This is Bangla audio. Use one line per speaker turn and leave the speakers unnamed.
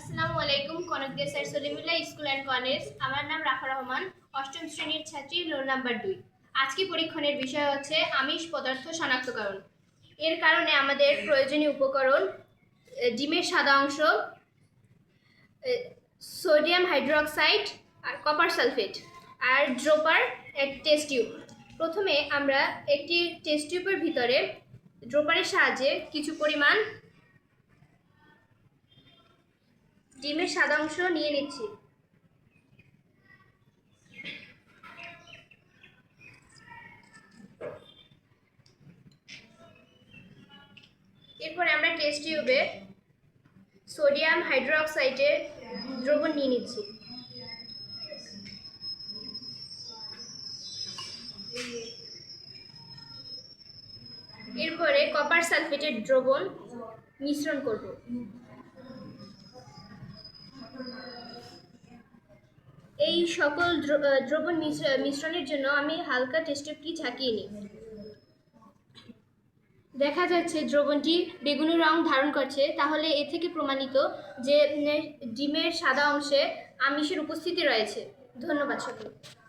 আসসালামু আলাইকুম, Konok De sir Salimullah, school and college. আমার নাম রাফা রহমান, অষ্টম শ্রেণির ছাত্রী, রোল নাম্বার দুই। আজকে পরীক্ষণের বিষয় হচ্ছে আমিষ পদার্থ শনাক্তকরণ। এর কারণে আমাদের প্রয়োজনীয় উপকরণ ডিমের সাদা অংশ সোডিয়াম হাইড্রোক্সাইড আর কপার সালফেট আর ড্রোপার এক টেস্ট টিউব। প্রথমে আমরা একটি টেস্ট টিউবের ভিতরে ড্রোপারের সাহায্যে কিছু পরিমাণ ডিমের সাদা অংশ নিয়ে নিচ্ছি। এরপরে আমরা টেস্ট টিউবে সোডিয়াম হাইড্রোক্সাইডের দ্রবণ নিয়ে নিচ্ছি। এরপরে কপার সালফেটের দ্রবণ মিশ্রণ করব। এই সকল দ্রবণ মিশ্র- মিশ্রণের জন্য আমি হালকা টেস্টটি ঝাঁকিয়ে নিই। দেখা যাচ্ছে দ্রবণটি বেগুনি রং ধারণ করছে, তাহলে এ থেকে প্রমাণিত যে ডিমের সাদা অংশে আমিষের উপস্থিতি রয়েছে। ধন্যবাদ সকলকে।